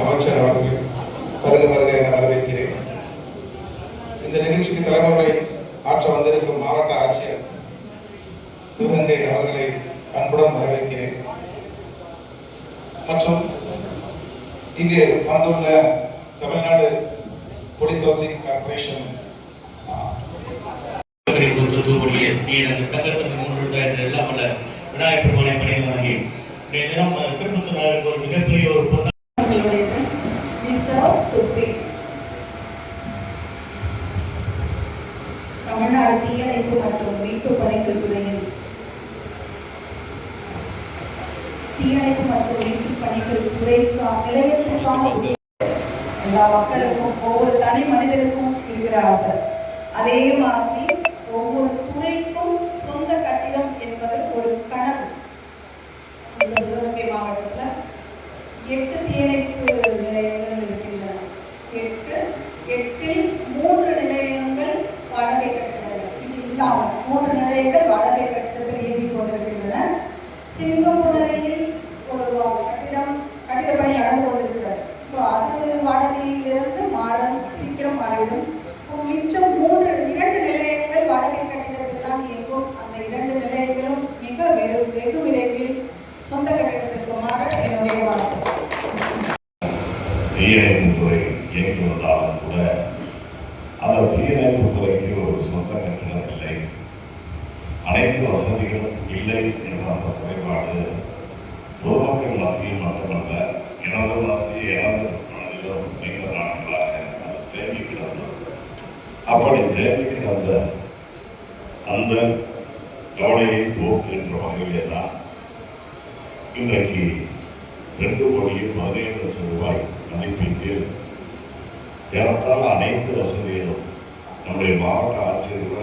அமைச்சர் அவர்கள் வருக வருக என வரவேற்கிறேன் இந்த நிகழ்ச்சிக்கு தலைமுறை ஆற்ற வந்திருக்கும் மாவட்ட ஆட்சியர் சிவகங்கை அவர்களை அன்புடன் வரவேற்கிறேன் மற்றும் இங்கு வந்துள்ள தமிழ்நாடு போலீஸ் ஹவுசிங் கார்பரேஷன் தூத்துக்குடிய நீ எனக்கு சங்கத்தின் என்று எல்லாம் அல்ல விநாயகர் பெருமானை பணிந்து வணங்கி இன்றைய தினம் திருப்பத்தூர் நகருக்கு ஒரு மிகப்பெரிய ஒரு பொண்ணு தமிழ்நாடு தீயணைப்பு மற்றும் மீட்பு பணிகள் துறையில் தீயணைப்பு மற்றும் மீட்பு பணிகள் துறைக்கா நிலையத்திற்கான எல்லா மக்களுக்கும் ஒவ்வொரு தனி மனிதனுக்கும் இருக்கிற ஆசை. அதே மாதிரி ஒவ்வொரு துறைக்கும் சொந்த கட்டிடம் என்பது ஒரு கனவு இந்த சிவகங்கை மாவட்டத்தில் எட்டு தீயணைப்பு நிலையங்கள் இருக்கின்றன எட்டு எட்டில் மூன்று நிலையங்கள் வாடகை கட்டிடங்கள் இது இல்லாமல் மூன்று நிலையங்கள் வாடகை கட்டிடத்தில் இயங்கிக் கொண்டிருக்கின்றன. சிங்கமுனரியில் ஒரு கட்டிடம் கட்டிடப்பணி நடந்து கொண்டிருக்கிறது. ஸோ அது வாடகையிலிருந்து மாற சீக்கிரம் மாறிவிடும். மிச்சம் மூன்று இரண்டு நிலையங்கள் வாடகை கட்டிடத்தில் தான் இயங்கும். அந்த இரண்டு நிலையங்களும் மிக வெறு வெகு விரைவில் சொந்த கட்டிடத்திற்கு மாற என்னுடைய வாழ்க்கை தீயணைப்பு துறை இயங்கி வந்தாலும் கூட அந்த தீயணைப்பு துறைக்கு ஒரு சொந்த கட்டிடம் இல்லை அனைத்து வசதிகளும் இல்லை என்ற அந்த குறைபாடு பொதுமக்கள் மத்தியில் மட்டுமல்ல எனது மத்திய எனது மனதிலும் நீண்ட நாட்களாக அது தேங்கி கிடந்தது. அப்படி தேங்கி கிடந்த அந்த கவலையை போக்குகின்ற வகையிலே தான் இன்றைக்கு ரெண்டு கோடியே பதினேழு லட்சம் ரூபாய் மதிப்பீட்டில் ஏறத்தாழ அனைத்து வசதிகளும் நம்முடைய மாவட்ட ஆட்சியர் கூட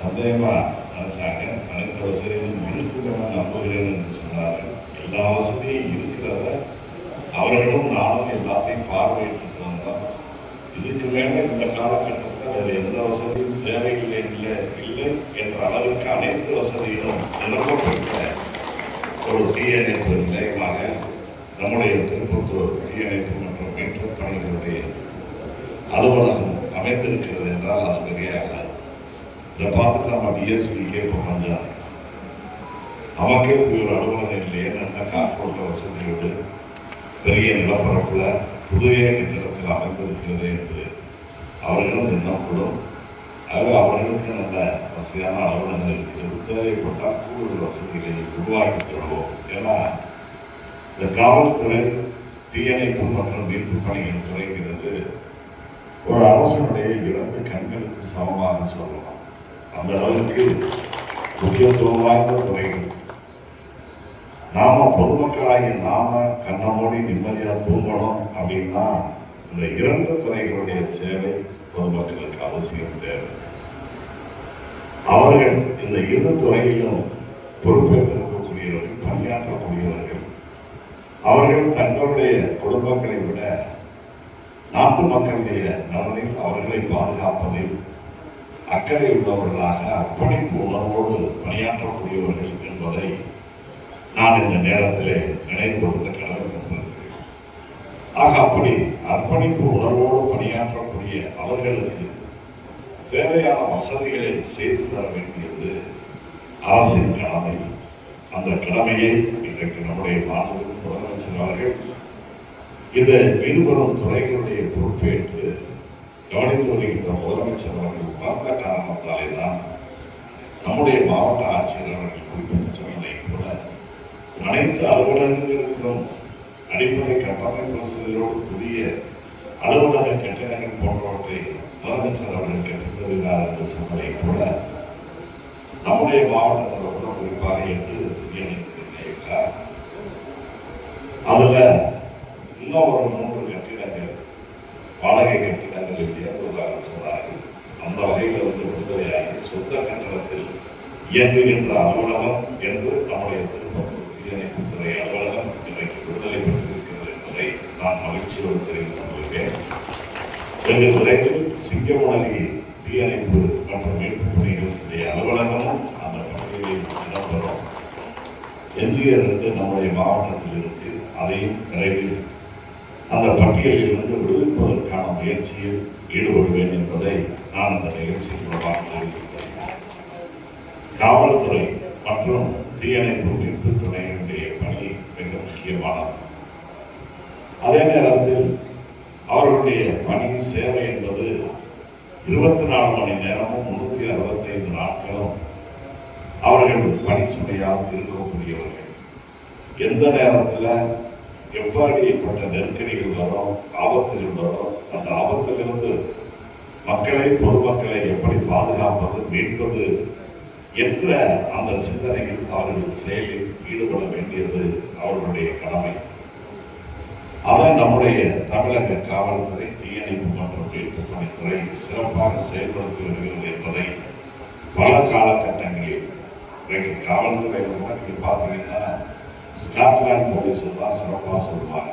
சந்தேகமா நினைச்சாங்க. அனைத்து வசதிகளும் இருக்கும் நம்புகிறேன் என்று சொன்னார்கள். எல்லா வசதியும் இருக்கிறத? அவர்களும் நானும் எல்லாத்தையும் பார்வையிட்டு வந்தோம் இதுக்கு மேல இந்த காலகட்டத்தில் வேறு எந்த வசதியும் தேவையில்லை இல்லை இல்லை என்ற அளவிற்கு அனைத்து வசதிகளும் நிரப்பப்பட்ட ஒரு தீயணைப்பு நிலையமாக நம்முடைய திருப்பத்தூர் தீயணைப்பு மற்றும் மீட்பு பணிகளுடைய அலுவலகம் அமைந்திருக்கிறது என்றால் அது மிகையாகாது. இதை பார்த்துட்டு நம்ம டிஎஸ்பிக்கே இப்போ கொஞ்சம் நமக்கே இப்படி ஒரு அலுவலகம் இல்லையே நல்ல வசதி வசதியோடு பெரிய நிலப்பரப்பில் புதிய கட்டிடத்தில் அமைந்திருக்கிறது என்று அவர்களும் எண்ணப்படும். ஆக அவர்களுக்கு நல்ல வசதியான அலுவலகங்கள் இருக்கிறது தேவைப்பட்டால் கூடுதல் வசதிகளை உருவாக்கி தருவோம். ஏன்னா இந்த காவல்துறை தீயணைப்பு மற்றும் மீட்பு பணிகள் துறைங்கிறது ஒரு அரசனுடைய இரண்டு கண்களுக்கு சமமாக சொல்லலாம். அந்த அளவுக்கு முக்கியத்துவம் வாய்ந்த துறைகள். நாம பொதுமக்களாகிய நாம கண்ண நிம்மதியாக தூங்கணும் அப்படின்னா இந்த இரண்டு துறைகளுடைய சேவை பொதுமக்களுக்கு அவசியம் தேவை. அவர்கள் இந்த இரு துறையிலும் பொறுப்பேற்றிருக்கக்கூடியவர்கள் பணியாற்றக்கூடியவர்கள். அவர்கள் தங்களுடைய குடும்பங்களை விட நாட்டு மக்களுடைய நலனில் அவர்களை பாதுகாப்பதில் அக்கறை உள்ளவர்களாக அர்ப்பணிப்பு உணர்வோடு பணியாற்றக்கூடியவர்கள் என்பதை நான் இந்த நேரத்திலே நினைவுபடுத்த கடமைப்பட்டிருக்கிறேன் ஆக அப்படி அர்ப்பணிப்பு உணர்வோடு பணியாற்றக்கூடிய அவர்களுக்கு தேவையான வசதிகளை செய்து தர வேண்டியது அரசின் கடமை. அந்த கடமையை இன்றைக்கு நம்முடைய மாநில முதலமைச்சர் அவர்கள் இந்த இருவரும் துறைகளுடைய பொறுப்பேற்று கவனித்து வருகின்ற முதலமைச்சர் அவர்கள் உணர்ந்த காரணத்தாலே தான் நம்முடைய மாவட்ட ஆட்சியர் அவர்கள் குறிப்பிட்டு சொன்னதை கூட அனைத்து அலுவலகங்களுக்கும் அடிப்படை கட்டமைப்பு வசதிகளோடு புதிய அலுவலக கட்டிடங்கள் போன்றவற்றை முதலமைச்சர் அவர்கள் கட்டித்தருகிறார் என்று சொன்னதை போல நம்முடைய மாவட்டத்தில் கூட குறிப்பாக எட்டு அதில் இன்னும் ஒரு மூன்று கட்டிடங்கள் வாடகை கட்டிடங்கள் இயங்குவதாக சொன்னார்கள் அந்த வகையில் வந்து விடுதலையாகி சொந்த கட்டடத்தில் இயங்குகின்ற அலுவலகம் என்று நம்முடைய திருப்பத்தூர் தீயணைப்புத்துறை அலுவலகம் இன்றைக்கு விடுதலை பெற்றிருக்கிறது என்பதை நான் மகிழ்ச்சியோடு தெரிவித்துக் கொள்கிறேன். வெகு விரைவில் சிங்கமுனரி தீயணைப்பு மற்றும் மீட்பு பணிகளுடைய அலுவலகமும் அந்த பணிகளில் எஞ்சிய ரெண்டு நம்முடைய மாவட்டத்தில் இருக்கு அதையும் விரைவில் அந்த பட்டியலில் இருந்து விடுவிப்பதற்கான முயற்சியில் ஈடுபடுவேன் என்பதை நான் அந்த நிகழ்ச்சியில் மூலமாக தெரிவித்துள்ளேன் காவல்துறை மற்றும் தீயணைப்பு மீட்பு துறையினுடைய பணி மிக முக்கியமானது. அதே நேரத்தில் அவர்களுடைய பணி சேவை என்பது இருபத்தி நாலு மணி நேரமும் முன்னூத்தி அறுபத்தைந்து நாட்களும் அவர்கள் பணிச்சுமையாக இருக்கக்கூடியவர்கள். எந்த நேரத்தில் எப்படிப்பட்ட நெருக்கடிகள் வரும் ஆபத்துகள் வரும் அந்த ஆபத்திலிருந்து மக்களை பொதுமக்களை எப்படி பாதுகாப்பது மீட்பது என்ற அந்த சிந்தனையில் அவர்கள் செயலில் ஈடுபட வேண்டியது அவர்களுடைய கடமை. அதை நம்முடைய தமிழக காவல்துறை தீயணைப்பு மற்றும் மீட்பு பணித்துறை சிறப்பாக செயல்படுத்தி வருகிறது என்பதை பல காலகட்டங்களில் இன்றைக்கு காவல்துறை நீங்க பார்த்தீங்கன்னா ஸ்காட்லாந்து போலீஸ் தான் சிறப்பாக சொல்லுவாங்க.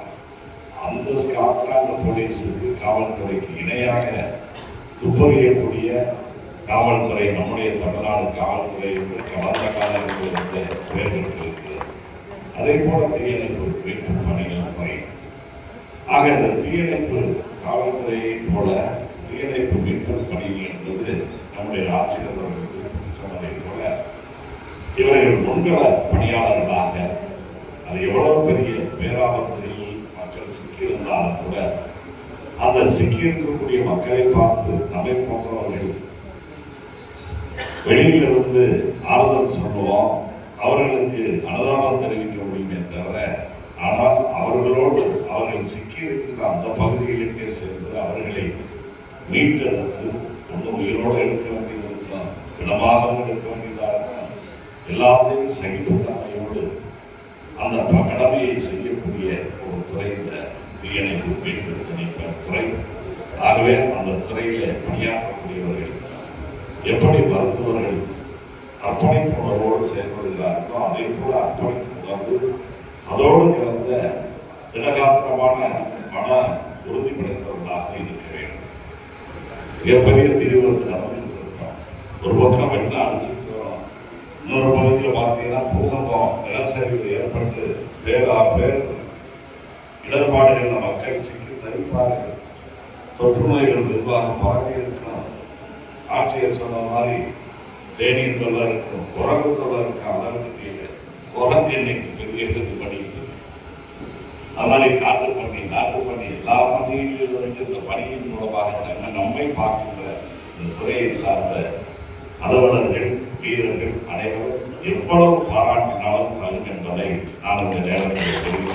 அந்த ஸ்காட்லாந்து போலீஸுக்கு காவல்துறைக்கு இணையாக துப்பறியக்கூடிய காவல்துறை நம்முடைய தமிழ்நாடு காவல்துறை என்று கடந்த காலத்தில் இருந்த பெயர் பெற்றிருக்கிறது அதே போல தீயணைப்பு மீட்பு பணிகள் துறை. ஆக இந்த தீயணைப்பு காவல்துறையை போல தீயணைப்பு மீட்பு பணிகள் என்பது நம்முடைய ஆட்சியர் சொன்னதை போல இவர்கள் முன்கள பணியாளர்களாக அது எவ்வளவு பெரிய பேராபத்தில் மக்கள் சிக்கியிருந்தாலும் கூட அந்த சிக்கியிருக்கக்கூடிய மக்களை பார்த்து நம்மை போன்றவர்கள் வெளியிலிருந்து ஆறுதல் சொல்லுவோம். அவர்களுக்கு அனுதாபம் தெரிவிக்க முடியுமே தவிர ஆனால் அவர்களோடு அவர்கள் சிக்கியிருக்கின்ற அந்த பகுதிகளுக்கே சென்று அவர்களை மீட்டெடுத்து ஒன்று உயிரோடு எடுக்க வேண்டியது இருக்கலாம் எடுக்க வேண்டியதாக இருக்கும் எல்லாத்தையும் சகிப்புத்தன்மையோடு அந்த கடமையை செய்யக்கூடிய ஒரு துறை இந்த தீயணைப்பு மீட்பு துணைப்பு துறை. ஆகவே அந்த துறையிலே பணியாற்றக்கூடியவர்கள் எப்படி மருத்துவர்கள் அர்ப்பணிப்பு உணர்வோடு செயல்படுகிறார்களோ அதே போல அர்ப்பணிப்பு உணர்வு அதோடு கலந்த திடகாத்திரமான மன உறுதி படைத்தவர்களாக இருக்க வேண்டும். மிகப்பெரிய தீவிரத்து நடந்துட்டு இருக்கோம் ஒரு பக்கம் வெள்ளம் அடிச்சிருக்கிறோம் இன்னொரு பகுதியில் பார்த்தீங்கன்னா பூகம்பம் நிலச்சரிவு ஏற்பட்டு பேரா பேர் இடர்பாடுகளில் மக்கள் சிக்கி தவிப்பார்கள். தொற்று நோய்கள் நிர்வாகம் பரவி இருக்கும் ஆட்சியர் சொன்ன மாதிரி தேனீர் தொல்லை இருக்கும் குரங்கு தொல்லை இருக்கும் அளவுக்கு கீழே குரங்கு இன்னைக்கு பெரிய பண்ணிட்டு அது மாதிரி காட்டு பண்ணி நாட்டு பண்ணி எல்லா பண்டிகைகளிலும் இருந்து இந்த பணியின் மூலமாக நம்ம நம்மை பார்க்கின்ற இந்த துறையை சார்ந்த அலுவலர்கள் வீரர்கள் அனைவரும் எவ்வளவு பாராட்டினாலும் தரும் என்பதை நான் இந்த நேரத்தில் தெரிவித்து